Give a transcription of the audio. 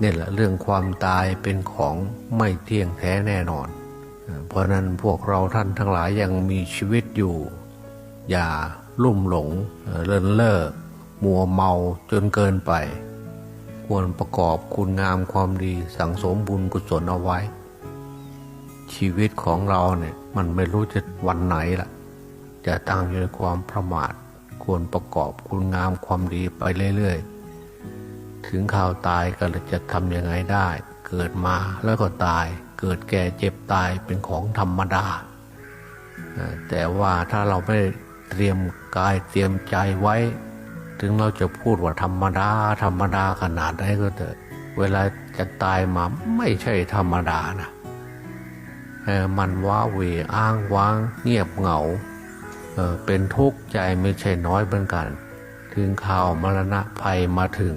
เนี่ยแหละเรื่องความตายเป็นของไม่เที่ยงแท้แน่นอน เพราะนั้นพวกเราท่านทั้งหลายยังมีชีวิตอยู่ อย่าลุ่มหลงเลินเล่อมัวเมาจนเกินไป ควรประกอบคุณงามความดีสั่งสมบุญกุศลเอาไว้ ชีวิตของเราเนี่ยมันไม่รู้จะวันไหนล่ะ จะตั้งอยู่ในความประมาทควรประกอบคุณงามความดีไปเรื่อยๆ ถึงข่าวตายก็จะทำยังไงได้ เกิดมาแล้วก็ตาย เกิดแก่เจ็บตายเป็นของธรรมดา แต่ว่าถ้าเราไม่เตรียมกายเตรียมใจไว้ ถึงเราจะพูดว่าธรรมดา ธรรมดาขนาดไหนก็เถอะเวลาจะตายมาไม่ใช่ธรรมดานะเอ่อมันว้าเวอ้างว้าง เงียบเหงาเเป็นทุกข์ใจไม่ใช่น้อยเหมือนกัน ถึงข่าวมรณะภัยมาถึง